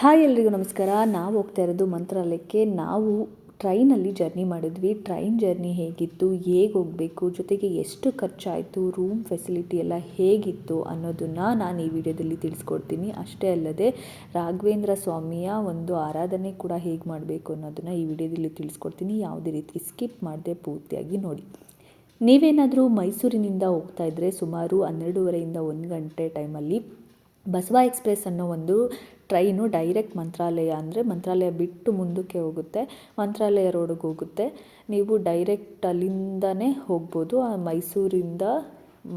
Hi ಎಲ್ರಿಗೂ ನಮಸ್ಕಾರ. ನಾವು ಹೋಗ್ತಾ ಇರೋದು ಮಂತ್ರಾಲಯಕ್ಕೆ. ನಾವು ಟ್ರೈನಲ್ಲಿ ಜರ್ನಿ ಮಾಡಿದ್ವಿ. ಟ್ರೈನ್ ಜರ್ನಿ ಹೇಗಿತ್ತು? ಹೇಗೆ ಹೋಗಬೇಕು? ಜೊತೆಗೆ ಎಷ್ಟು ಖರ್ಚಾಯಿತು? ರೂಮ್ ಫೆಸಿಲಿಟಿ ಎಲ್ಲ ಹೇಗಿತ್ತು ಅನ್ನೋದನ್ನು ನಾನು ಈ ವಿಡಿಯೋದಲ್ಲಿ ತಿಳಿಸ್ಕೊಡ್ತೀನಿ. ಅಷ್ಟೇ ಅಲ್ಲದೆ ರಾಘವೇಂದ್ರ ಸ್ವಾಮಿಯ ಒಂದು ಆರಾಧನೆ ಕೂಡ ಹೇಗೆ ಮಾಡಬೇಕು ಅನ್ನೋದನ್ನು ಈ ವಿಡಿಯೋದಲ್ಲಿ ತಿಳಿಸ್ಕೊಡ್ತೀನಿ. ಯಾವುದೇ ರೀತಿ ಸ್ಕಿಪ್ ಮಾಡದೆ ಪೂರ್ತಿಯಾಗಿ ನೋಡಿ. ನೀವೇನಾದರೂ ಮೈಸೂರಿನಿಂದ ಹೋಗ್ತಾ ಇದ್ದರೆ ಸುಮಾರು ಹನ್ನೆರಡೂವರೆಯಿಂದ ಒಂದು ಗಂಟೆ ಟೈಮಲ್ಲಿ ಬಸವ ಎಕ್ಸ್ಪ್ರೆಸ್ ಅನ್ನೋ ಒಂದು ಟ್ರೈನು ಡೈರೆಕ್ಟ್ ಮಂತ್ರಾಲಯ ಅಂದರೆ ಮಂತ್ರಾಲಯ ಬಿಟ್ಟು ಮುಂದಕ್ಕೆ ಹೋಗುತ್ತೆ. ಮಂತ್ರಾಲಯ ರೋಡಿಗೆ ಹೋಗುತ್ತೆ. ನೀವು ಡೈರೆಕ್ಟ್ ಅಲ್ಲಿಂದನೇ ಹೋಗ್ಬೋದು. ಮೈಸೂರಿಂದ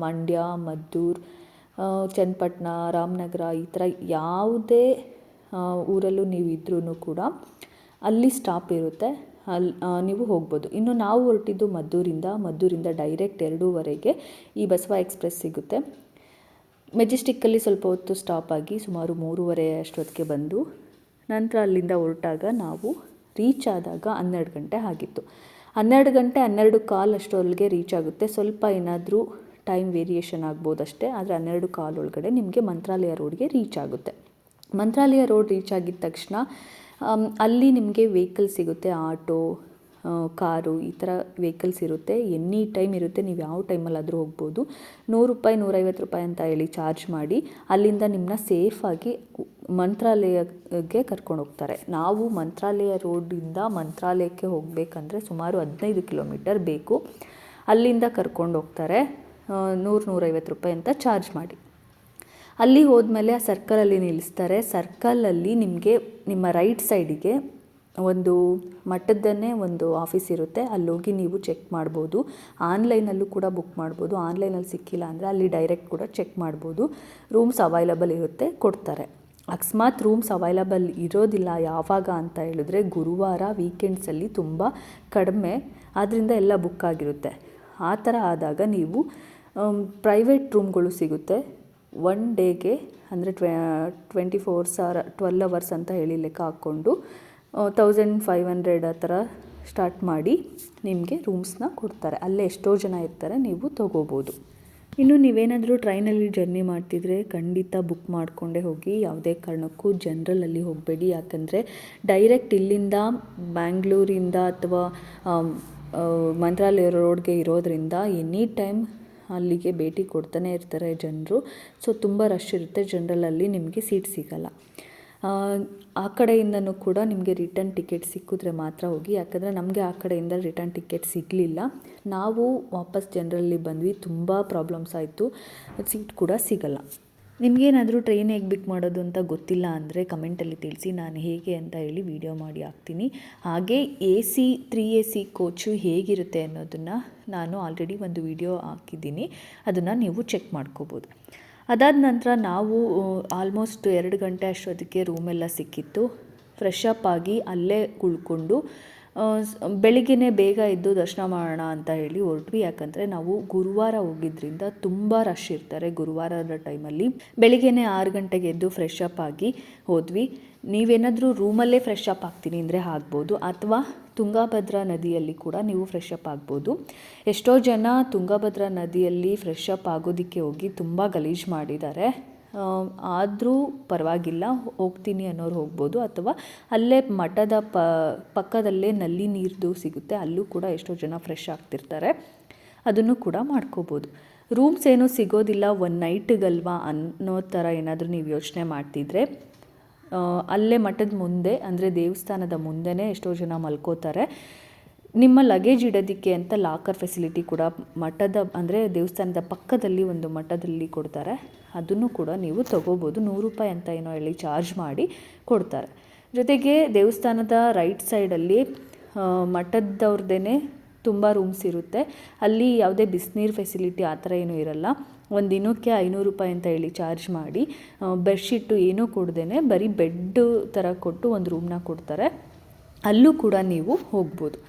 ಮಂಡ್ಯ, ಮದ್ದೂರು ಚನ್ನಪಟ್ಟಣ, ರಾಮನಗರ ಈ ಥರ ಯಾವುದೇ ಊರಲ್ಲೂ ನೀವು ಇದ್ರೂ ಕೂಡ ಅಲ್ಲಿ ಸ್ಟಾಪ್ ಇರುತ್ತೆ. ಅಲ್ಲಿ ನೀವು ಹೋಗ್ಬೋದು. ಇನ್ನು ನಾವು ಹೊರಟಿದ್ದು ಮದ್ದೂರಿಂದ. ಮದ್ದೂರಿಂದ ಡೈರೆಕ್ಟ್ ಎರಡೂವರೆಗೆ ಈ ಬಸವ ಎಕ್ಸ್ಪ್ರೆಸ್ ಸಿಗುತ್ತೆ. ಮೆಜೆಸ್ಟಿಕ್ಕಲ್ಲಿ ಸ್ವಲ್ಪ ಹೊತ್ತು ಸ್ಟಾಪ್ ಆಗಿ ಸುಮಾರು ಮೂರುವರೆ ಅಷ್ಟೊತ್ತಿಗೆ ಬಂದು ನಂತರ ಅಲ್ಲಿಂದ ಹೊರಟಾಗ ನಾವು ರೀಚ್ ಆದಾಗ ಹನ್ನೆರಡು ಗಂಟೆ ಆಗಿತ್ತು. ಹನ್ನೆರಡು ಗಂಟೆ ಹನ್ನೆರಡು ಕಾಲು ಅಷ್ಟರೊಳಗೆ ರೀಚ್ ಆಗುತ್ತೆ. ಸ್ವಲ್ಪ ಏನಾದರೂ ಟೈಮ್ ವೇರಿಯೇಷನ್ ಆಗ್ಬೋದಷ್ಟೇ, ಆದರೆ ಹನ್ನೆರಡು ಕಾಲ್ ಒಳಗಡೆ ನಿಮಗೆ ಮಂತ್ರಾಲಯ ರೋಡ್ಗೆ ರೀಚ್ ಆಗುತ್ತೆ. ಮಂತ್ರಾಲಯ ರೋಡ್ ರೀಚ್ ಆಗಿದ ತಕ್ಷಣ ಅಲ್ಲಿ ನಿಮಗೆ ವೆಹಿಕಲ್ ಸಿಗುತ್ತೆ, ಆಟೋ ಕಾರು ಈ ಥರ ವೆಹಿಕಲ್ಸ್ ಇರುತ್ತೆ. ಎನಿ ಟೈಮ್ ಇರುತ್ತೆ. ನೀವು ಯಾವ ಟೈಮಲ್ಲಾದರೂ ಹೋಗ್ಬೋದು. ನೂರು ರೂಪಾಯಿ, ನೂರೈವತ್ತು ರೂಪಾಯಿ ಅಂತ ಹೇಳಿ ಚಾರ್ಜ್ ಮಾಡಿ ಅಲ್ಲಿಂದ ನಿಮ್ಮನ್ನ ಸೇಫಾಗಿ ಮಂತ್ರಾಲಯಕ್ಕೆ ಕರ್ಕೊಂಡು ಹೋಗ್ತಾರೆ. ನಾವು ಮಂತ್ರಾಲಯ ರೋಡಿಂದ ಮಂತ್ರಾಲಯಕ್ಕೆ ಹೋಗಬೇಕಂದ್ರೆ ಸುಮಾರು ಹದಿನೈದು ಕಿಲೋಮೀಟರ್ ಬೇಕು. ಅಲ್ಲಿಂದ ಕರ್ಕೊಂಡು ಹೋಗ್ತಾರೆ. ನೂರು, ನೂರೈವತ್ತು ರೂಪಾಯಿ ಅಂತ ಚಾರ್ಜ್ ಮಾಡಿ. ಅಲ್ಲಿ ಹೋದ್ಮೇಲೆ ಆ ಸರ್ಕಲಲ್ಲಿ ನಿಲ್ಲಿಸ್ತಾರೆ. ಸರ್ಕಲಲ್ಲಿ ನಿಮಗೆ ನಿಮ್ಮ ರೈಟ್ ಸೈಡಿಗೆ ಒಂದು ಮಟ್ಟದ್ದನ್ನೇ ಒಂದು ಆಫೀಸ್ ಇರುತ್ತೆ. ಅಲ್ಲೋಗಿ ನೀವು ಚೆಕ್ ಮಾಡ್ಬೋದು. ಆನ್ಲೈನಲ್ಲೂ ಕೂಡ ಬುಕ್ ಮಾಡ್ಬೋದು. ಆನ್ಲೈನಲ್ಲಿ ಸಿಕ್ಕಿಲ್ಲ ಅಂದರೆ ಅಲ್ಲಿ ಡೈರೆಕ್ಟ್ ಕೂಡ ಚೆಕ್ ಮಾಡ್ಬೋದು. ರೂಮ್ಸ್ ಅವೈಲಬಲ್ ಇರುತ್ತೆ, ಕೊಡ್ತಾರೆ. ಅಕಸ್ಮಾತ್ ರೂಮ್ಸ್ ಅವೈಲಬಲ್ ಇರೋದಿಲ್ಲ ಯಾವಾಗ ಅಂತ ಹೇಳಿದ್ರೆ ಗುರುವಾರ ವೀಕೆಂಡ್ಸಲ್ಲಿ ತುಂಬ ಕಡಿಮೆ ಆದ್ದರಿಂದ ಎಲ್ಲ ಬುಕ್ ಆಗಿರುತ್ತೆ. ಆ ಥರ ಆದಾಗ ನೀವು ಪ್ರೈವೇಟ್ ರೂಮ್ಗಳು ಸಿಗುತ್ತೆ. ಒನ್ ಡೇಗೆ ಅಂದರೆ ಟ್ವೆ, twenty fours hour twelve hours ಅಂತ ಹೇಳಿ ಲೆಕ್ಕ ಹಾಕ್ಕೊಂಡು ತೌಸಂಡ್ ಫೈವ್ ಹಂಡ್ರೆಡ್ ಆ ಥರ ಸ್ಟಾರ್ಟ್ ಮಾಡಿ ನಿಮಗೆ ರೂಮ್ಸ್ನ ಕೊಡ್ತಾರೆ. ಅಲ್ಲೇ ಎಷ್ಟೋ ಜನ ಇರ್ತಾರೆ, ನೀವು ತೊಗೋಬೋದು. ಇನ್ನು ನೀವೇನಾದರೂ ಟ್ರೈನಲ್ಲಿ ಜರ್ನಿ ಮಾಡ್ತಿದ್ರೆ ಖಂಡಿತ ಬುಕ್ ಮಾಡಿಕೊಂಡೇ ಹೋಗಿ, ಯಾವುದೇ ಕಾರಣಕ್ಕೂ ಜನ್ರಲಲ್ಲಿ ಹೋಗಬೇಡಿ. ಯಾಕಂದರೆ ಡೈರೆಕ್ಟ್ ಇಲ್ಲಿಂದ ಬ್ಯಾಂಗ್ಳೂರಿಂದ ಅಥವಾ ಮಂತ್ರಾಲಯ ರೋಡ್ಗೆ ಇರೋದರಿಂದ ಎನಿ ಟೈಮ್ ಅಲ್ಲಿಗೆ ಭೇಟಿ ಕೊಡ್ತಾನೆ ಇರ್ತಾರೆ ಜನರು. ಸೊ ತುಂಬ ರಶ್ ಇರುತ್ತೆ ಜನರಲಲ್ಲಿ ನಿಮಗೆ ಸೀಟ್ ಸಿಗಲ್ಲ. ಆ, ಕಡೆಯಿಂದನೂ ಕೂಡ ನಿಮಗೆ ರಿಟರ್ನ್ ಟಿಕೆಟ್ ಸಿಕ್ಕಿದ್ರೆ ಮಾತ್ರ ಹೋಗಿ. ಯಾಕಂದರೆ ನಮಗೆ ಆ ಕಡೆಯಿಂದ ರಿಟರ್ನ್ ಟಿಕೆಟ್ ಸಿಗಲಿಲ್ಲ. ನಾವು ವಾಪಸ್ ಜನರಲ್ಲಿ ಬಂದ್ವಿ. ತುಂಬ ಪ್ರಾಬ್ಲಮ್ಸ್ ಆಯಿತು. ಸೀಟ್ ಕೂಡ ಸಿಗಲ್ಲ. ನಿಮಗೇನಾದರೂ ಟ್ರೈನ್ ಹೇಗೆ ಬಿಕ್ ಮಾಡೋದು ಅಂತ ಗೊತ್ತಿಲ್ಲ ಅಂದರೆ ಕಮೆಂಟಲ್ಲಿ ತಿಳಿಸಿ. ನಾನು ಹೇಗೆ ಅಂತ ಹೇಳಿ ವಿಡಿಯೋ ಮಾಡಿ ಹಾಕ್ತೀನಿ. ಹಾಗೆ A C three A C coach ಹೇಗಿರುತ್ತೆ ಅನ್ನೋದನ್ನು ನಾನು ಆಲ್ರೆಡಿ ಒಂದು ವಿಡಿಯೋ ಹಾಕಿದ್ದೀನಿ. ಅದನ್ನು ನೀವು ಚೆಕ್ ಮಾಡ್ಕೋಬೋದು. ಅದಾದ ನಂತರ ನಾವು ಆಲ್ಮೋಸ್ಟ್ ಎರಡು ಗಂಟೆ ಅಷ್ಟೊತ್ತಿಗೆ ರೂಮೆಲ್ಲ ಸಿಕ್ಕಿತ್ತು. ಫ್ರೆಶ್ ಅಪ್ ಆಗಿ ಅಲ್ಲೇ ಉಳ್ಕೊಂಡು ಬೆಳಿಗ್ಗೆನೇ ಬೇಗ ಎದ್ದು ದರ್ಶನ ಮಾಡೋಣ ಅಂತ ಹೇಳಿ ಹೊರಟ್ವಿ. ಯಾಕಂದರೆ ನಾವು ಗುರುವಾರ ಹೋಗಿದ್ದರಿಂದ ತುಂಬ ರಶ್ ಇರ್ತಾರೆ ಗುರುವಾರದ ಟೈಮಲ್ಲಿ ಬೆಳಿಗ್ಗೆನೇ ಆರು ಗಂಟೆಗೆ ಎದ್ದು ಫ್ರೆಶ್ ಅಪ್ ಆಗಿ ಹೋದ್ವಿ. ನೀವೇನಾದರೂ ರೂಮಲ್ಲೇ ಫ್ರೆಶ್ ಅಪ್ ಆಗ್ತೀನಿ ಅಂದರೆ ಆಗ್ಬೋದು. ಅಥವಾ ತುಂಗಭದ್ರಾ ನದಿಯಲ್ಲಿ ಕೂಡ ನೀವು ಫ್ರೆಶ್ ಅಪ್ ಆಗ್ಬೋದು. ಎಷ್ಟೋ ಜನ ತುಂಗಭದ್ರಾ ನದಿಯಲ್ಲಿ ಫ್ರೆಶ್ ಅಪ್ ಆಗೋದಕ್ಕೆ ಹೋಗಿ ತುಂಬ ಗಲೀಜು ಮಾಡಿದ್ದಾರೆ. ಆದರೂ ಪರವಾಗಿಲ್ಲ ಹೋಗ್ತೀನಿ ಅನ್ನೋರು ಹೋಗ್ಬೋದು. ಅಥವಾ ಅಲ್ಲೇ ಮಠದ ಪಕ್ಕದಲ್ಲೇ ನಲ್ಲಿ ನೀರ್ದು ಸಿಗುತ್ತೆ, ಅಲ್ಲೂ ಕೂಡ ಎಷ್ಟೋ ಜನ ಫ್ರೆಶ್ ಆಗ್ತಿರ್ತಾರೆ. ಅದನ್ನು ಕೂಡ ಮಾಡ್ಕೋಬೋದು. ರೂಮ್ಸ್ ಏನೂ ಸಿಗೋದಿಲ್ಲ ಒನ್ ನೈಟ್ಗಲ್ವಾ ಅನ್ನೋ ಥರ ಏನಾದರೂ ನೀವು ಯೋಚನೆ ಮಾಡ್ತಿದ್ರೆ ಅಲ್ಲೇ ಮಠದ ಮುಂದೆ, ಅಂದರೆ ದೇವಸ್ಥಾನದ ಮುಂದೆನೇ ಎಷ್ಟೋ ಜನ ಮಲ್ಕೋತಾರೆ. ನಿಮ್ಮ ಲಗೇಜ್ ಇಡೋದಕ್ಕೆ ಅಂತ ಲಾಕರ್ ಫೆಸಿಲಿಟಿ ಕೂಡ ಮಠದ, ಅಂದರೆ ದೇವಸ್ಥಾನದ ಪಕ್ಕದಲ್ಲಿ ಒಂದು ಮಠದಲ್ಲಿ ಕೊಡ್ತಾರೆ. ಅದನ್ನು ಕೂಡ ನೀವು ತೊಗೋಬೋದು. ನೂರು ರೂಪಾಯಿ ಅಂತ ಏನೋ ಹೇಳಿ ಚಾರ್ಜ್ ಮಾಡಿ ಕೊಡ್ತಾರೆ. ಜೊತೆಗೆ ದೇವಸ್ಥಾನದ ರೈಟ್ ಸೈಡಲ್ಲಿ ಮಠದವ್ರದ್ದೇ ತುಂಬ ರೂಮ್ಸ್ ಇರುತ್ತೆ. ಅಲ್ಲಿ ಯಾವುದೇ ಬಿಸಿನೀರು ಫೆಸಿಲಿಟಿ ಆ ಥರ ಏನೂ ಇರಲ್ಲ. ಒಂದು ದಿನಕ್ಕೆ ಐನೂರು ರೂಪಾಯಿ ಅಂತ ಹೇಳಿ ಚಾರ್ಜ್ ಮಾಡಿ ಬೆಡ್ಶೀಟು ಏನೂ ಕೊಡ್ದೇ ಬರೀ ಬೆಡ್ಡು ಥರ ಕೊಟ್ಟು ಒಂದು ರೂಮ್ನ ಕೊಡ್ತಾರೆ. ಅಲ್ಲೂ ಕೂಡ ನೀವು ಹೋಗ್ಬೋದು.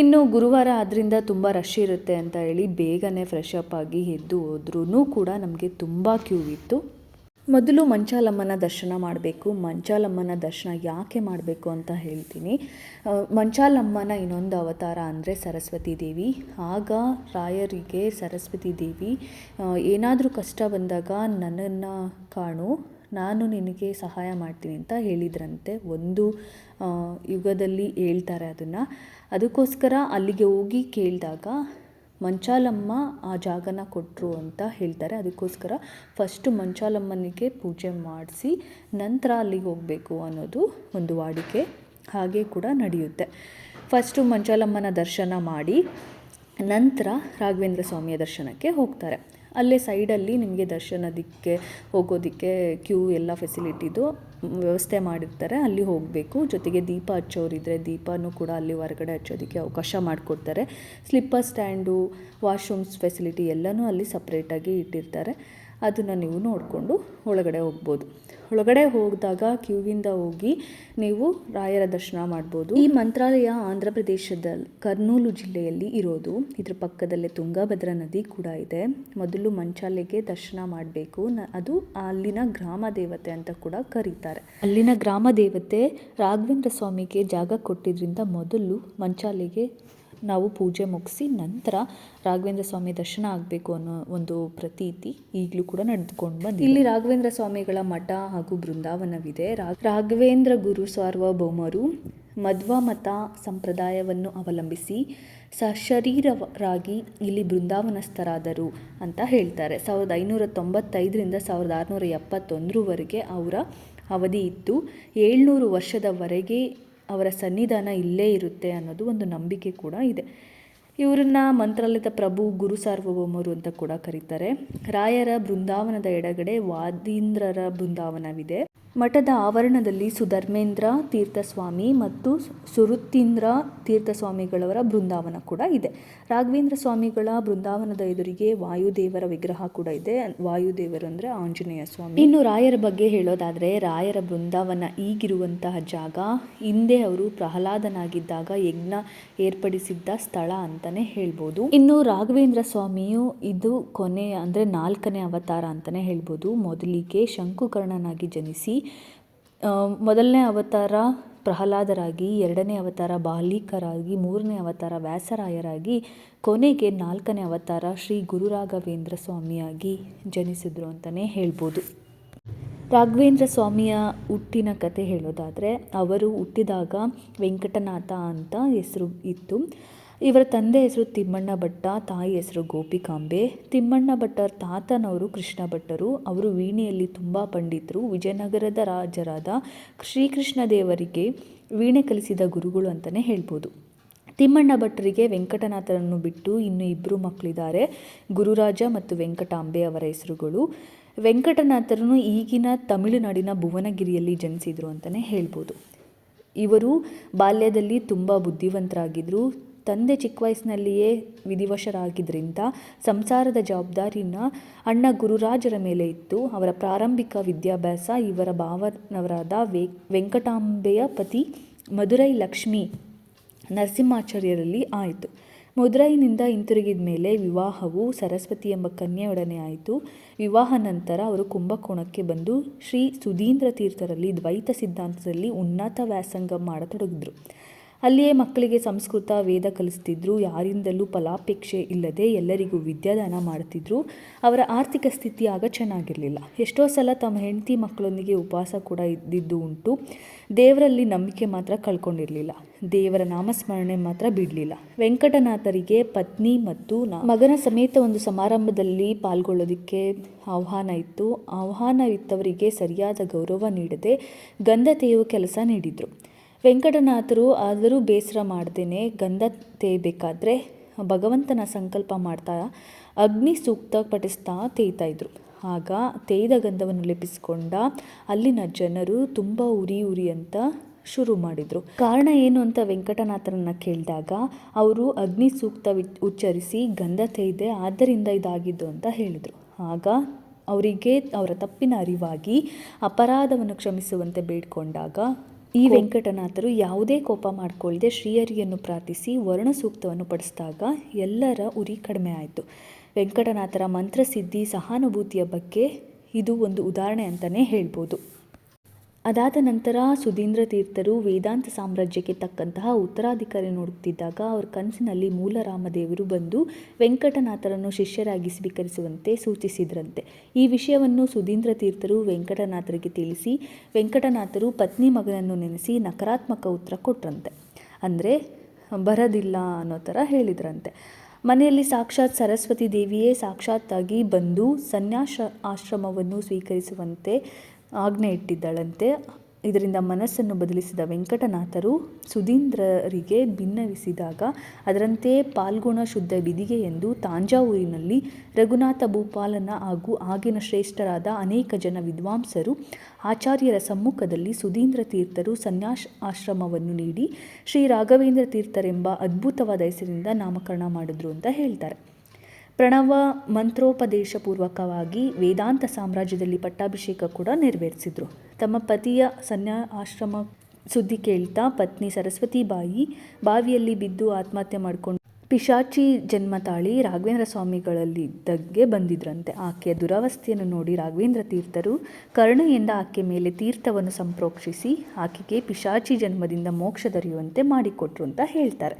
ಇನ್ನು ಗುರುವಾರ ಆದ್ದರಿಂದ ತುಂಬ ರಶ್ ಇರುತ್ತೆ ಅಂತ ಹೇಳಿ ಬೇಗನೆ ಫ್ರೆಶ್ ಅಪ್ ಆಗಿ ಎದ್ದು ಹೋದ್ರೂ ಕೂಡ ನಮಗೆ ತುಂಬ ಕ್ಯೂ ಇತ್ತು. ಮೊದಲು ಮಂಚಾಲಮ್ಮನ ದರ್ಶನ ಮಾಡಬೇಕು, ಮಂಚಾಲಮ್ಮನ ದರ್ಶನ ಯಾಕೆ ಮಾಡಬೇಕು ಅಂತ ಹೇಳ್ತೀನಿ. ಮಂಚಾಲಮ್ಮನ ಇನ್ನೊಂದು ಅವತಾರ ಅಂದರೆ ಸರಸ್ವತಿ ದೇವಿ. ಆಗ ರಾಯರಿಗೆ ಸರಸ್ವತಿ ದೇವಿ ಏನಾದರೂ ಕಷ್ಟ ಬಂದಾಗ ನನ್ನನ್ನು ಕಾಣು, ನಾನು ನಿನಗೆ ಸಹಾಯ ಮಾಡ್ತೀನಿ ಅಂತ ಹೇಳಿದ್ರಂತೆ. ಒಂದು ಯುಗದಲ್ಲಿ ಹೇಳ್ತಾರೆ ಅದನ್ನು. ಅದಕ್ಕೋಸ್ಕರ ಅಲ್ಲಿಗೆ ಹೋಗಿ ಕೇಳಿದಾಗ ಮಂಚಾಲಮ್ಮ ಆ ಜಾಗನ ಕೊಟ್ಟರು ಅಂತ ಹೇಳ್ತಾರೆ. ಅದಕ್ಕೋಸ್ಕರ ಫಸ್ಟು ಮಂಚಾಲಮ್ಮನಿಗೆ ಪೂಜೆ ಮಾಡಿಸಿ ನಂತರ ಅಲ್ಲಿಗೆ ಹೋಗಬೇಕು ಅನ್ನೋದು ಒಂದು ವಾಡಿಕೆ. ಹಾಗೆ ಕೂಡ ನಡೆಯುತ್ತೆ. ಫಸ್ಟು ಮಂಚಾಲಮ್ಮನ ದರ್ಶನ ಮಾಡಿ ನಂತರ ರಾಘವೇಂದ್ರ ಸ್ವಾಮಿಯ ದರ್ಶನಕ್ಕೆ ಹೋಗ್ತಾರೆ. ಅಲ್ಲೇ ಸೈಡಲ್ಲಿ ನಿಮಗೆ ದರ್ಶನದಕ್ಕೆ ಹೋಗೋದಕ್ಕೆ ಕ್ಯೂ ಎಲ್ಲ ಫೆಸಿಲಿಟಿದು ವ್ಯವಸ್ಥೆ ಮಾಡಿರ್ತಾರೆ, ಅಲ್ಲಿ ಹೋಗಬೇಕು. ಜೊತೆಗೆ ದೀಪ ಹಚ್ಚೋರಿದ್ರೆ ದೀಪನೂ ಕೂಡ ಅಲ್ಲಿ ಹೊರಗಡೆ ಹಚ್ಚೋದಕ್ಕೆ ಅವಕಾಶ ಮಾಡಿಕೊಡ್ತಾರೆ. ಸ್ಲಿಪ್ಪರ್ ಸ್ಟ್ಯಾಂಡು, ವಾಶ್ರೂಮ್ಸ್ ಫೆಸಿಲಿಟಿ ಎಲ್ಲನೂ ಅಲ್ಲಿ ಸಪ್ರೇಟಾಗಿ ಇಟ್ಟಿರ್ತಾರೆ. ಅದನ್ನು ನೀವು ನೋಡಿಕೊಂಡು ಒಳಗಡೆ ಹೋಗ್ಬೋದು. ಒಳಗಡೆ ಹೋಗಿದಾಗ ಕ್ಯೂವಿಂದ ಹೋಗಿ ನೀವು ರಾಯರ ದರ್ಶನ ಮಾಡ್ಬೋದು. ಈ ಮಂತ್ರಾಲಯ ಆಂಧ್ರ ಪ್ರದೇಶದ ಕರ್ನೂಲು ಜಿಲ್ಲೆಯಲ್ಲಿ ಇರೋದು. ಇದ್ರ ಪಕ್ಕದಲ್ಲೇ ತುಂಗಭದ್ರಾ ನದಿ ಕೂಡ ಇದೆ. ಮೊದಲು ಮಂಚಾಲೆಗೆ ದರ್ಶನ ಮಾಡಬೇಕು. ಅದು ಅಲ್ಲಿನ ಗ್ರಾಮ ದೇವತೆ ಅಂತ ಕೂಡ ಕರೀತಾರೆ. ಅಲ್ಲಿನ ಗ್ರಾಮ ದೇವತೆ ರಾಘವೇಂದ್ರ ಸ್ವಾಮಿಗೆ ಜಾಗ ಕೊಟ್ಟಿದ್ರಿಂದ ಮೊದಲು ಮಂಚಾಲೆಗೆ ನಾವು ಪೂಜೆ ಮುಗಿಸಿ ನಂತರ ರಾಘವೇಂದ್ರ ಸ್ವಾಮಿ ದರ್ಶನ ಆಗಬೇಕು ಅನ್ನೋ ಒಂದು ಪ್ರತೀತಿ ಈಗಲೂ ಕೂಡ ನಡೆದುಕೊಂಡು ಬಂದಿದೆ. ಇಲ್ಲಿ ರಾಘವೇಂದ್ರ ಸ್ವಾಮಿಗಳ ಮಠ ಹಾಗೂ ಬೃಂದಾವನವಿದೆ. ರಾಘವೇಂದ್ರ ಗುರು ಸಾರ್ವಭೌಮರು ಮಧ್ವ ಮತ ಸಂಪ್ರದಾಯವನ್ನು ಅವಲಂಬಿಸಿ ಸಶರೀರರಾಗಿ ಇಲ್ಲಿ ಬೃಂದಾವನಸ್ಥರಾದರು ಅಂತ ಹೇಳ್ತಾರೆ. ಸಾವಿರದ ಐನೂರ ತೊಂಬತ್ತೈದರಿಂದ ಸಾವಿರದ ಆರುನೂರ ಎಪ್ಪತ್ತೊಂದರವರೆಗೆ ಅವರ ಅವಧಿ ಇತ್ತು ಏಳ್ನೂರು ವರ್ಷದವರೆಗೆ ಅವರ ಸನ್ನಿಧಾನ ಇಲ್ಲೇ ಇರುತ್ತೆ ಅನ್ನೋದು ಒಂದು ನಂಬಿಕೆ ಕೂಡ ಇದೆ. ಇವರನ್ನ ಮಂತ್ರಾಲಯದ ಪ್ರಭು, ಗುರು ಸಾರ್ವಭೌಮರು ಅಂತ ಕೂಡ ಕರೀತಾರೆ. ರಾಯರ ಬೃಂದಾವನದ ಎಡಗಡೆ ವಾದೀಂದ್ರರ ಬೃಂದಾವನವಿದೆ. ಮಠದ ಆವರಣದಲ್ಲಿ ಸುಧರ್ಮೇಂದ್ರ ತೀರ್ಥಸ್ವಾಮಿ ಮತ್ತು ಸುರುತೀಂದ್ರ ತೀರ್ಥಸ್ವಾಮಿಗಳವರ ಬೃಂದಾವನ ಕೂಡ ಇದೆ. ರಾಘವೇಂದ್ರ ಸ್ವಾಮಿಗಳ ಬೃಂದಾವನದ ಎದುರಿಗೆ ವಾಯುದೇವರ ವಿಗ್ರಹ ಕೂಡ ಇದೆ. ವಾಯುದೇವರು ಅಂದರೆ ಆಂಜನೇಯ ಸ್ವಾಮಿ. ಇನ್ನು ರಾಯರ ಬಗ್ಗೆ ಹೇಳೋದಾದರೆ, ರಾಯರ ಬೃಂದಾವನ ಈಗಿರುವಂತಹ ಜಾಗ, ಹಿಂದೆ ಅವರು ಪ್ರಹ್ಲಾದನಾಗಿದ್ದಾಗ ಯಜ್ಞ ಏರ್ಪಡಿಸಿದ್ದ ಸ್ಥಳ ಅಂತಲೇ ಹೇಳ್ಬೋದು. ಇನ್ನು ರಾಘವೇಂದ್ರ ಸ್ವಾಮಿಯು ಇದು ಕೊನೆಯ ಅಂದರೆ ನಾಲ್ಕನೇ ಅವತಾರ ಅಂತಲೇ ಹೇಳ್ಬೋದು. ಮೊದಲಿಗೆ ಶಂಕುಕರ್ಣನಾಗಿ ಜನಿಸಿ ಮೊದಲನೇ ಅವತಾರ ಪ್ರಹ್ಲಾದರಾಗಿ, ಎರಡನೇ ಅವತಾರ ಬಾಲಿಕರಾಗಿ, ಮೂರನೇ ಅವತಾರ ವ್ಯಾಸರಾಯರಾಗಿ, ಕೊನೆಗೆ ನಾಲ್ಕನೇ ಅವತಾರ ಶ್ರೀ ಗುರುರಾಘವೇಂದ್ರ ಸ್ವಾಮಿಯಾಗಿ ಜನಿಸಿದ್ರು ಅಂತಲೇ ಹೇಳ್ಬೋದು. ರಾಘವೇಂದ್ರ ಸ್ವಾಮಿಯ ಹುಟ್ಟಿನ ಕತೆ ಹೇಳೋದಾದರೆ, ಅವರು ಹುಟ್ಟಿದಾಗ ವೆಂಕಟನಾಥ ಅಂತ ಹೆಸರು ಇತ್ತು. ಇವರ ತಂದೆ ಹೆಸರು ತಿಮ್ಮಣ್ಣ ಭಟ್ಟ, ತಾಯಿ ಹೆಸರು ಗೋಪಿಕಾಂಬೆ ತಿಮ್ಮಣ್ಣ ಭಟ್ಟರ ತಾತನವರು ಕೃಷ್ಣ ಭಟ್ಟರು. ಅವರು ವೀಣೆಯಲ್ಲಿ ತುಂಬ ಪಂಡಿತರು. ವಿಜಯನಗರದ ರಾಜರಾದ ಶ್ರೀಕೃಷ್ಣ ದೇವರಿಗೆ ವೀಣೆ ಕಲಿಸಿದ ಗುರುಗಳು ಅಂತಲೇ ಹೇಳ್ಬೋದು. ತಿಮ್ಮಣ್ಣ ಭಟ್ಟರಿಗೆ ವೆಂಕಟನಾಥರನ್ನು ಬಿಟ್ಟು ಇನ್ನು ಇಬ್ಬರು ಮಕ್ಕಳಿದ್ದಾರೆ. ಗುರುರಾಜ ಮತ್ತು ವೆಂಕಟಾಂಬೆ ಅವರ ಹೆಸರುಗಳು. ವೆಂಕಟನಾಥರನ್ನು ಈಗಿನ ತಮಿಳುನಾಡಿನ ಭುವನಗಿರಿಯಲ್ಲಿ ಜನಿಸಿದರು ಅಂತಲೇ ಹೇಳ್ಬೋದು. ಇವರು ಬಾಲ್ಯದಲ್ಲಿ ತುಂಬ ಬುದ್ಧಿವಂತರಾಗಿದ್ದರು ತಂದೆ ಚಿಕ್ಕ ವಯಸ್ಸಿನಲ್ಲಿಯೇ ವಿಧಿವಶರಾಗಿದ್ದರಿಂದ ಸಂಸಾರದ ಜವಾಬ್ದಾರಿನ ಅಣ್ಣ ಗುರುರಾಜರ ಮೇಲೆ ಇತ್ತು. ಅವರ ಪ್ರಾರಂಭಿಕ ವಿದ್ಯಾಭ್ಯಾಸ ಇವರ ಭಾವನವರಾದ ವೆ, ವೆಂಕಟಾಂಬೆಯ ಪತಿ ಮಧುರೈ ಲಕ್ಷ್ಮಿ ನರಸಿಂಹಾಚಾರ್ಯರಲ್ಲಿ ಆಯಿತು. ಮಧುರೈನಿಂದ ಹಿಂತಿರುಗಿದ ಮೇಲೆ ವಿವಾಹವು ಸರಸ್ವತಿ ಎಂಬ ಕನ್ಯೆಯೊಡನೆ ಆಯಿತು. ವಿವಾಹ ನಂತರ ಅವರು ಕುಂಭಕೋಣಕ್ಕೆ ಬಂದು ಶ್ರೀ ಸುಧೀಂದ್ರ ತೀರ್ಥರಲ್ಲಿ ದ್ವೈತ ಸಿದ್ಧಾಂತದಲ್ಲಿ ಉನ್ನತ ವ್ಯಾಸಂಗ ಮಾಡತೊಡಗಿದ್ರು. ಅಲ್ಲಿಯೇ ಮಕ್ಕಳಿಗೆ ಸಂಸ್ಕೃತ, ವೇದ ಕಲಿಸ್ತಿದ್ರು. ಯಾರಿಂದಲೂ ಫಲಾಪೇಕ್ಷೆ ಇಲ್ಲದೆ ಎಲ್ಲರಿಗೂ ವಿದ್ಯಾದಾನ ಮಾಡ್ತಿದ್ರು ಅವರ ಆರ್ಥಿಕ ಸ್ಥಿತಿ ಆಗ ಚೆನ್ನಾಗಿರಲಿಲ್ಲ. ಎಷ್ಟೋ ಸಲ ತಮ್ಮ ಹೆಂಡತಿ ಮಕ್ಕಳೊಂದಿಗೆ ಉಪವಾಸ ಕೂಡ ಇದ್ದಿದ್ದು ಉಂಟು. ದೇವರಲ್ಲಿ ನಂಬಿಕೆ ಮಾತ್ರ ಕಳ್ಕೊಂಡಿರಲಿಲ್ಲ. ದೇವರ ನಾಮಸ್ಮರಣೆ ಮಾತ್ರ ಬಿಡಲಿಲ್ಲ. ವೆಂಕಟನಾಥರಿಗೆ ಪತ್ನಿ ಮತ್ತು ಮಗನ ಸಮೇತ ಒಂದು ಸಮಾರಂಭದಲ್ಲಿ ಪಾಲ್ಗೊಳ್ಳೋದಕ್ಕೆ ಆಹ್ವಾನ ಇತ್ತು. ಆಹ್ವಾನವಿತ್ತವರಿಗೆ ಸರಿಯಾದ ಗೌರವ ನೀಡದೆ ಗಂಧತೆಯು ಕೆಲಸ ನೀಡಿದರು. ವೆಂಕಟನಾಥರು ಆದರೂ ಬೇಸರ ಮಾಡ್ದೇನೆ ಗಂಧ ತೇಯಬೇಕಾದ್ರೆ ಭಗವಂತನ ಸಂಕಲ್ಪ ಮಾಡ್ತಾ ಅಗ್ನಿ ಸೂಕ್ತ ಪಠಿಸ್ತಾ ತೇಯ್ತಾ ಇದ್ರು. ಆಗ ತೇಯ್ದ ಗಂಧವನ್ನು ಲೆಪಿಸಿಕೊಂಡ ಅಲ್ಲಿನ ಜನರು ತುಂಬ ಉರಿ ಉರಿ ಅಂತ ಶುರು ಮಾಡಿದರು. ಕಾರಣ ಏನು ಅಂತ ವೆಂಕಟನಾಥರನ್ನ ಕೇಳಿದಾಗ ಅವರು ಅಗ್ನಿ ಸೂಕ್ತ ಉಚ್ಚರಿಸಿ ಗಂಧ ತೇಯ್ದೆ ಆದ್ದರಿಂದ ಇದಾಗಿದ್ದು ಅಂತ ಹೇಳಿದರು. ಆಗ ಅವರಿಗೆ ಅವರ ತಪ್ಪಿನ ಅರಿವಾಗಿ ಅಪರಾಧವನ್ನು ಕ್ಷಮಿಸುವಂತೆ ಬೇಡ್ಕೊಂಡಾಗ ಈ ವೆಂಕಟನಾಥರು ಯಾವುದೇ ಕೋಪ ಮಾಡಿಕೊಳ್ಳದೆ ಶ್ರೀಹರಿಯನ್ನು ಪ್ರಾರ್ಥಿಸಿ ವರ್ಣ ಸೂಕ್ತವನ್ನು ಪಡಿಸಿದಾಗ ಎಲ್ಲರ ಉರಿ ಕಡಿಮೆ ಆಯಿತು. ವೆಂಕಟನಾಥರ ಮಂತ್ರಸಿದ್ಧಿ ಸಹಾನುಭೂತಿಯ ಬಗ್ಗೆ ಇದು ಒಂದು ಉದಾಹರಣೆ ಅಂತಲೇ ಹೇಳ್ಬೋದು. ಅದಾದ ನಂತರ ಸುಧೀಂದ್ರ ತೀರ್ಥರು ವೇದಾಂತ ಸಾಮ್ರಾಜ್ಯಕ್ಕೆ ತಕ್ಕಂತಹ ಉತ್ತರಾಧಿಕಾರಿ ನೋಡುತ್ತಿದ್ದಾಗ ಅವರ ಕನಸಿನಲ್ಲಿ ಮೂಲರಾಮದೇವರು ಬಂದು ವೆಂಕಟನಾಥರನ್ನು ಶಿಷ್ಯರಾಗಿ ಸ್ವೀಕರಿಸುವಂತೆ ಸೂಚಿಸಿದ್ರಂತೆ. ಈ ವಿಷಯವನ್ನು ಸುಧೀಂದ್ರ ತೀರ್ಥರು ವೆಂಕಟನಾಥರಿಗೆ ತಿಳಿಸಿ, ವೆಂಕಟನಾಥರು ಪತ್ನಿ ಮಗನನ್ನು ನೆನೆಸಿ ನಕಾರಾತ್ಮಕ ಉತ್ತರ ಕೊಟ್ರಂತೆ. ಅಂದರೆ, ಬರೋದಿಲ್ಲ ಅನ್ನೋ ಥರ ಹೇಳಿದ್ರಂತೆ. ಮನೆಯಲ್ಲಿ ಸಾಕ್ಷಾತ್ ಸರಸ್ವತಿ ದೇವಿಯೇ ಸಾಕ್ಷಾತ್ತಾಗಿ ಬಂದು ಸನ್ಯಾಸ ಆಶ್ರಮವನ್ನು ಸ್ವೀಕರಿಸುವಂತೆ ಆಜ್ಞೆ ಇಟ್ಟಿದ್ದಾಳಂತೆ. ಇದರಿಂದ ಮನಸ್ಸನ್ನು ಬದಲಿಸಿದ ವೆಂಕಟನಾಥರು ಸುಧೀಂದ್ರರಿಗೆ ಭಿನ್ನವಿಸಿದಾಗ ಅದರಂತೆ ಪಾಲ್ಗುಣ ಶುದ್ಧ ವಿಧಿಗೆ ಎಂದು ತಾಂಜಾವೂರಿನಲ್ಲಿ ರಘುನಾಥ ಭೂಪಾಲನ ಹಾಗೂ ಆಗಿನ ಶ್ರೇಷ್ಠರಾದ ಅನೇಕ ಜನ ವಿದ್ವಾಂಸರು ಆಚಾರ್ಯರ ಸಮ್ಮುಖದಲ್ಲಿ ಸುಧೀಂದ್ರ ತೀರ್ಥರು ಸನ್ಯಾಸ ಆಶ್ರಮವನ್ನು ನೀಡಿ ಶ್ರೀ ರಾಘವೇಂದ್ರ ತೀರ್ಥರೆಂಬ ಅದ್ಭುತವಾದ ಹೆಸರಿಂದ ನಾಮಕರಣ ಮಾಡಿದ್ರು ಅಂತ ಹೇಳ್ತಾರೆ. ಪ್ರಣವ ಮಂತ್ರೋಪದೇಶಪೂರ್ವಕವಾಗಿ ವೇದಾಂತ ಸಾಮ್ರಾಜ್ಯದಲ್ಲಿ ಪಟ್ಟಾಭಿಷೇಕ ಕೂಡ ನೆರವೇರಿಸಿದ್ರು. ತಮ್ಮ ಪತಿಯ ಸನ್ಯಾ ಆಶ್ರಮ ಸುದ್ದಿ ಕೇಳ್ತಾ ಪತ್ನಿ ಸರಸ್ವತಿ ಬಾಯಿ ಬಾವಿಯಲ್ಲಿ ಬಿದ್ದು ಆತ್ಮಹತ್ಯೆ ಮಾಡಿಕೊಂಡು ಪಿಶಾಚಿ ಜನ್ಮ ತಾಳಿ ರಾಘವೇಂದ್ರ ಸ್ವಾಮಿಗಳಲ್ಲಿದ್ದಕ್ಕೆ ಬಂದಿದ್ರಂತೆ. ಆಕೆಯ ದುರವಸ್ಥೆಯನ್ನು ನೋಡಿ ರಾಘವೇಂದ್ರ ತೀರ್ಥರು ಕರ್ಣೆಯಿಂದ ಆಕೆ ಮೇಲೆ ತೀರ್ಥವನ್ನು ಸಂಪ್ರೋಕ್ಷಿಸಿ ಆಕೆಗೆ ಪಿಶಾಚಿ ಜನ್ಮದಿಂದ ಮೋಕ್ಷ ದೊರೆಯುವಂತೆ ಮಾಡಿಕೊಟ್ರು ಅಂತ ಹೇಳ್ತಾರೆ.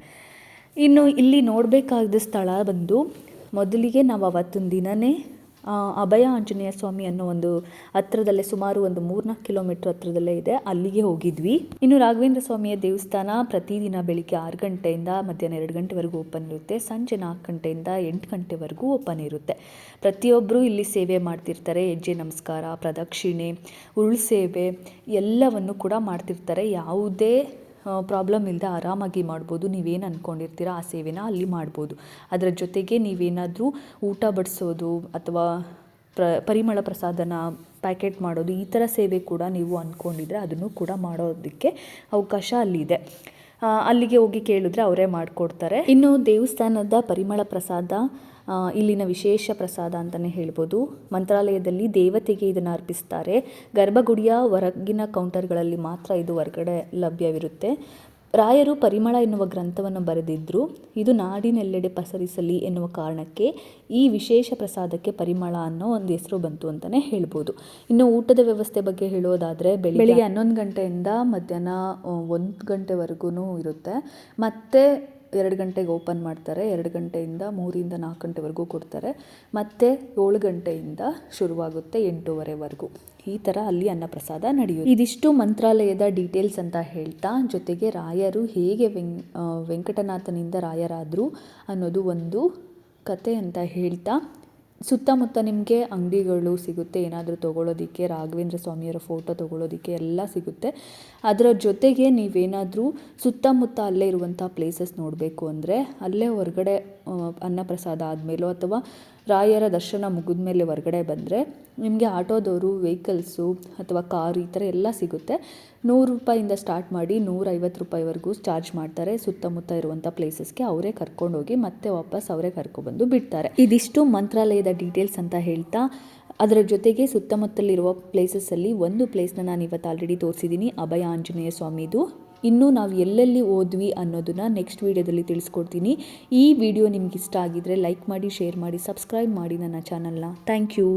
ಇನ್ನು ಇಲ್ಲಿ ನೋಡಬೇಕಾದ ಸ್ಥಳ ಬಂದು ಮೊದಲಿಗೆ ನಾವು ಅವತ್ತಿನ ದಿನವೇ ಅಭಯ ಆಂಜನೇಯ ಸ್ವಾಮಿ ಅನ್ನೋ ಒಂದು ಹತ್ರದಲ್ಲೇ ಸುಮಾರು ಒಂದು ಮೂರ್ನಾಲ್ಕು ಕಿಲೋಮೀಟ್ರ್ ಹತ್ರದಲ್ಲೇ ಇದೆ. ಅಲ್ಲಿಗೆ ಹೋಗಿದ್ವಿ. ಇನ್ನು ರಾಘವೇಂದ್ರ ಸ್ವಾಮಿಯ ದೇವಸ್ಥಾನ ಪ್ರತಿದಿನ ಬೆಳಿಗ್ಗೆ ಆರು ಗಂಟೆಯಿಂದ ಮಧ್ಯಾಹ್ನ ಎರಡು ಗಂಟೆವರೆಗೂ ಓಪನ್ ಇರುತ್ತೆ. ಸಂಜೆ ನಾಲ್ಕು ಗಂಟೆಯಿಂದ ಎಂಟು ಗಂಟೆವರೆಗೂ ಓಪನ್ ಇರುತ್ತೆ. ಪ್ರತಿಯೊಬ್ಬರು ಇಲ್ಲಿ ಸೇವೆ ಮಾಡ್ತಿರ್ತಾರೆ. ಹೆಜ್ಜೆ ನಮಸ್ಕಾರ, ಪ್ರದಕ್ಷಿಣೆ ಉರುಳು ಸೇವೆ ಎಲ್ಲವನ್ನು ಕೂಡ ಮಾಡ್ತಿರ್ತಾರೆ. ಯಾವುದೇ ಪ್ರಾಬ್ಲಮ್ ಇಲ್ಲದೆ ಆರಾಮಾಗಿ ಮಾಡ್ಬೋದು. ನೀವೇನು ಅಂದ್ಕೊಂಡಿರ್ತೀರ ಆ ಸೇವೆನ ಅಲ್ಲಿ ಮಾಡ್ಬೋದು. ಅದರ ಜೊತೆಗೆ ನೀವೇನಾದರೂ ಊಟ ಬಡಿಸೋದು ಅಥವಾ ಪ್ರ, ಪರಿಮಳ ಪ್ರಸಾದನ ಪ್ಯಾಕೆಟ್ ಮಾಡೋದು ಈ ಥರ ಸೇವೆ ಕೂಡ ನೀವು ಅಂದ್ಕೊಂಡಿದ್ರೆ ಅದನ್ನು ಕೂಡ ಮಾಡೋದಕ್ಕೆ ಅವಕಾಶ ಅಲ್ಲಿದೆ. ಅಲ್ಲಿಗೆ ಹೋಗಿ ಕೇಳಿದ್ರೆ ಅವರೇ ಮಾಡಿಕೊಡ್ತಾರೆ. ಇನ್ನು ದೇವಸ್ಥಾನದ ಪರಿಮಳ ಪ್ರಸಾದ ಇಲ್ಲಿನ ವಿಶೇಷ ಪ್ರಸಾದ ಅಂತಲೇ ಹೇಳ್ಬೋದು. ಮಂತ್ರಾಲಯದಲ್ಲಿ ದೇವತೆಗೆ ಇದನ್ನು ಅರ್ಪಿಸ್ತಾರೆ. ಗರ್ಭಗುಡಿಯ ಹೊರಗಿನ ಕೌಂಟರ್ಗಳಲ್ಲಿ ಮಾತ್ರ ಇದು ಹೊರಗಡೆ ಲಭ್ಯವಿರುತ್ತೆ. ರಾಯರು ಪರಿಮಳ ಎನ್ನುವ ಗ್ರಂಥವನ್ನು ಬರೆದಿದ್ದರು ಇದು ನಾಡಿನೆಲ್ಲೆಡೆ ಪಸರಿಸಲಿ ಎನ್ನುವ ಕಾರಣಕ್ಕೆ ಈ ವಿಶೇಷ ಪ್ರಸಾದಕ್ಕೆ ಪರಿಮಳ ಅನ್ನೋ ಒಂದು ಹೆಸರು ಬಂತು ಅಂತಲೇ ಹೇಳ್ಬೋದು. ಇನ್ನು ಊಟದ ವ್ಯವಸ್ಥೆ ಬಗ್ಗೆ ಹೇಳೋದಾದರೆ ಬೆಳಿಗ್ಗೆ ಹನ್ನೊಂದು ಗಂಟೆಯಿಂದ ಮಧ್ಯಾಹ್ನ ಒಂದು ಗಂಟೆವರೆಗೂ ಇರುತ್ತೆ. ಮತ್ತು ಎರಡು ಗಂಟೆಗೆ ಓಪನ್ ಮಾಡ್ತಾರೆ, ಎರಡು ಗಂಟೆಯಿಂದ ಮೂರಿಂದ ನಾಲ್ಕು ಗಂಟೆವರೆಗೂ ಕೊಡ್ತಾರೆ. ಮತ್ತು ಏಳು ಗಂಟೆಯಿಂದ ಶುರುವಾಗುತ್ತೆ ಎಂಟೂವರೆವರೆಗೂ. ಈ ಥರ ಅಲ್ಲಿ ಅನ್ನಪ್ರಸಾದ ನಡೆಯುತ್ತೆ. ಇದಿಷ್ಟು ಮಂತ್ರಾಲಯದ ಡೀಟೇಲ್ಸ್ ಅಂತ ಹೇಳ್ತಾ, ಜೊತೆಗೆ ರಾಯರು ಹೇಗೆ ವೆಂ ವೆಂಕಟನಾಥನಿಂದ ರಾಯರಾದರು ಅನ್ನೋದು ಒಂದು ಕತೆ ಅಂತ ಹೇಳ್ತಾ ಸುತ್ತಮುತ್ತ ನಿಮಗೆ ಅಂಗಡಿಗಳು ಸಿಗುತ್ತೆ. ಏನಾದರೂ ತೊಗೊಳೋದಕ್ಕೆ ರಾಘವೇಂದ್ರ ಸ್ವಾಮಿಯವರ ಫೋಟೋ ತೊಗೊಳೋದಕ್ಕೆ ಎಲ್ಲ ಸಿಗುತ್ತೆ. ಅದರ ಜೊತೆಗೆ ನೀವೇನಾದರೂ ಸುತ್ತಮುತ್ತ ಅಲ್ಲೇ ಇರುವಂಥ ಪ್ಲೇಸಸ್ ನೋಡಬೇಕು ಅಂದರೆ ಅಲ್ಲೇ ಹೊರಗಡೆ ಅನ್ನಪ್ರಸಾದ ಆದಮೇಲೋ ಅಥವಾ ರಾಯರ ದರ್ಶನ ಮುಗಿದ ಮೇಲೆ ಹೊರಗಡೆ ಬಂದರೆ ನಿಮಗೆ ಆಟೋದವರು ವೆಹಿಕಲ್ಸು ಅಥವಾ ಕಾರು ಈ ಥರ ಎಲ್ಲ ಸಿಗುತ್ತೆ. ನೂರು ರೂಪಾಯಿಂದ ಸ್ಟಾರ್ಟ್ ಮಾಡಿ ನೂರೈವತ್ತು ರೂಪಾಯಿವರೆಗೂ ಚಾರ್ಜ್ ಮಾಡ್ತಾರೆ. ಸುತ್ತಮುತ್ತ ಇರುವಂಥ ಪ್ಲೇಸಸ್ಗೆ ಅವರೇ ಕರ್ಕೊಂಡೋಗಿ ಮತ್ತೆ ವಾಪಸ್ ಅವರೇ ಕರ್ಕೊಬಂದು ಬಿಡ್ತಾರೆ. ಇದಿಷ್ಟು ಮಂತ್ರಾಲಯದ ಡೀಟೇಲ್ಸ್ ಅಂತ ಹೇಳ್ತಾ, ಅದರ ಜೊತೆಗೆ ಸುತ್ತಮುತ್ತಲಿರುವ ಪ್ಲೇಸಸ್ಸಲ್ಲಿ ಒಂದು ಪ್ಲೇಸ್ನ ನಾನು ಇವತ್ತು ಆಲ್ರೆಡಿ ತೋರಿಸಿದ್ದೀನಿ. ಅಭಯ ಆಂಜನೇಯ ಸ್ವಾಮಿದು. ಇನ್ನೂ ನಾವು ಎಲ್ಲೆಲ್ಲಿ ಓದ್ವಿ ಅನ್ನೋದನ್ನು ನೆಕ್ಸ್ಟ್ ವೀಡಿಯೋದಲ್ಲಿ ತಿಳಿಸ್ಕೊಡ್ತೀನಿ. ಈ ವಿಡಿಯೋ ನಿಮ್ಗೆ ಇಷ್ಟ ಆಗಿದ್ರೆ ಲೈಕ್ ಮಾಡಿ ಶೇರ್ ಮಾಡಿ ಸಬ್ಸ್ಕ್ರೈಬ್ ಮಾಡಿ ನನ್ನ ಚಾನಲ್ನ ಥ್ಯಾಂಕ್ ಯು